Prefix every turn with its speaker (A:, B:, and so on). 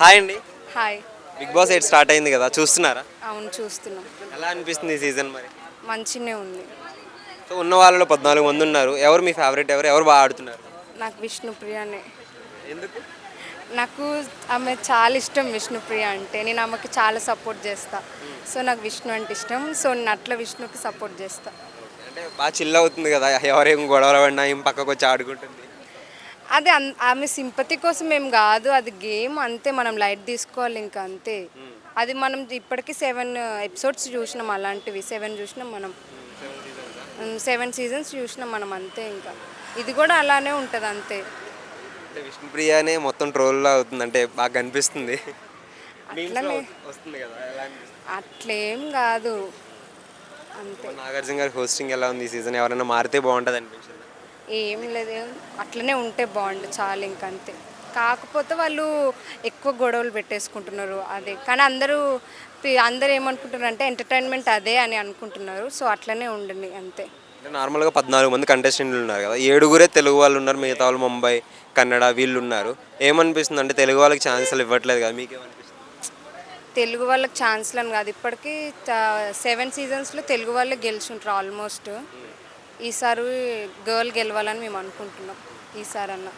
A: Hi అండి.
B: Hi.
A: Bigg Boss eight start అయింది కదా చూస్తున్నారా?
B: అవును చూస్తున్నాం.
A: ఎలా అనిపిస్తుంది ఈ సీజన్ మరి?
B: మంచిగానే ఉంది.
A: సో ఉన్న వాళ్ళలో పద్నాలుగు మంది ఉన్నారు. ఎవరు మీ ఫేవరెట్ ఎవరు ఎవరు బాగా ఆడుతున్నారు?
B: నాకు విష్ణుప్రియనే.
A: ఎందుకు?
B: నాకు ఆమె చాలా ఇష్టం విష్ణుప్రియ అంటే. నేను ఆమెకి చాలా సపోర్ట్ చేస్తా. సో నాకు విష్ణు అంటే ఇష్టం. సో నేను అట్లా విష్ణుకి సపోర్ట్ చేస్తా.
A: అంటే బాగా చిల్ అవుతుంది కదా ఎవరేం గొడవలు పడినా ఏం పక్కకు వచ్చి ఆడుకుంటుంది.
B: అది ఆమె సింపతి కోసం ఏం కాదు. అది గేమ్ అంతే మనం లైట్ తీసుకోవాలి ఇంకా అంతే. అది మనం ఇప్పటికీ సెవెన్ ఎపిసోడ్స్ చూసినాం అలాంటివి. సెవెన్ చూసినాం మనం. సెవెన్ సీజన్స్ చూసినాం మనం అంతే ఇంకా. ఇది కూడా అలానే ఉంటుంది అంతే.
A: అంటే విష్ణుప్రియనే మొత్తం ట్రోల్లో అవుతుంది అంటే బాగా కనిపిస్తుంది.
B: అట్లనే. అట్లేం కాదు. అంతే.
A: నాగార్జున గారి హోస్టింగ్ ఎలా ఉంది ఈ సీజన్ ఎవరైనా మారితే బాగుంటుంది అనిపించింది?
B: ఏం లేదు. అట్లనే ఉంటే బాగుండు చాలు ఇంక అంతే. కాకపోతే వాళ్ళు ఎక్కువ గొడవలు పెట్టేసుకుంటున్నారు అదే. కానీ అందరూ అందరూ ఏమనుకుంటున్నారు అంటే ఎంటర్టైన్మెంట్ అదే అని అనుకుంటున్నారు. సో అట్లనే ఉండండి అంతే.
A: అంటే నార్మల్గా పద్నాలుగు మంది కంటెస్టెంట్లు ఉన్నారు కదా. ఏడుగురే తెలుగు వాళ్ళు ఉన్నారు మిగతా వాళ్ళు ముంబై కన్నడ వీళ్ళు ఉన్నారు. ఏమనిపిస్తుంది అంటే తెలుగు వాళ్ళకి ఛాన్సులు ఇవ్వట్లేదు కదా మీకేమనిపిస్తుంది?
B: తెలుగు వాళ్ళకి ఛాన్స్లను కాదు. ఇప్పటికీ సెవెన్ సీజన్స్లో తెలుగు వాళ్ళే గెలిచుంటారు ఆల్మోస్ట్. ఈసారి గర్ల్ గెలవాలని మేము అనుకుంటున్నాం. ఈసారి అన్న.